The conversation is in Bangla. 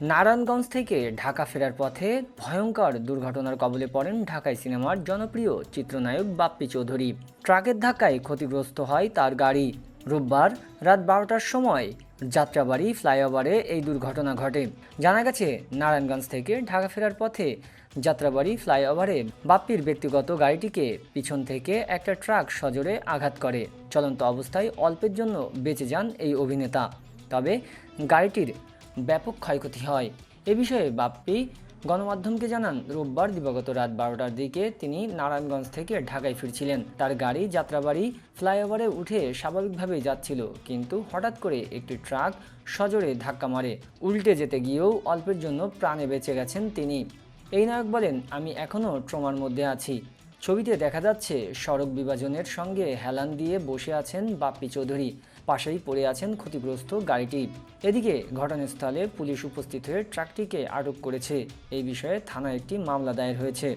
নারায়ণগঞ্জ থেকে ঢাকা ফেরার পথে ভয়ঙ্কর দুর্ঘটনার কবলে পড়েন ঢাকায় সিনেমার জনপ্রিয় চিত্রনায়ক বাপ্পি চৌধুরী। ট্রাকের ধাক্কায় ক্ষতিগ্রস্ত হয় তার গাড়ি। রোববার রাত বারোটার সময় যাত্রাবাড়ি ফ্লাইওভারে এই দুর্ঘটনা ঘটে। জানা গেছে, নারায়ণগঞ্জ থেকে ঢাকা ফেরার পথে যাত্রাবাড়ি ফ্লাইওভারে বাপ্পির ব্যক্তিগত গাড়িটিকে পিছন থেকে একটা ট্রাক সজোরে আঘাত করে। চলন্ত অবস্থায় অল্পের জন্য বেঁচে যান এই অভিনেতা। তবে গাড়িটির ব্যাপক ক্ষয়ক্ষতি হয়। এ বিষয়ে বাপ্পি গণমাধ্যমকে জানান, রোববার দিবাগত রাত বারোটার দিকে তিনি নারায়ণগঞ্জ থেকে ঢাকায় ফিরছিলেন। তার গাড়ি যাত্রাবাড়ি ফ্লাইওভারে উঠে স্বাভাবিকভাবেই যাচ্ছিল, কিন্তু হঠাৎ করে একটি ট্রাক সজোরে ধাক্কা মারে। উল্টে যেতে গিয়েও অল্পের জন্য প্রাণে বেঁচে গেছেন তিনি। এই নায়ক বলেন, আমি এখনও ট্রমার মধ্যে আছি। ছবিতে দেখা যাচ্ছে, সড়ক বিভাজনের সঙ্গে হেলান দিয়ে বসে আছেন বাপ্পি চৌধুরী, পাশেই পড়ে আছেন ক্ষতিগ্রস্ত গাড়িটি। এদিকে ঘটনাস্থলে পুলিশ উপস্থিত হয়ে ট্রাকটিকে আটক করেছে। এই বিষয়ে থানায় একটি মামলা দায়ের হয়েছে।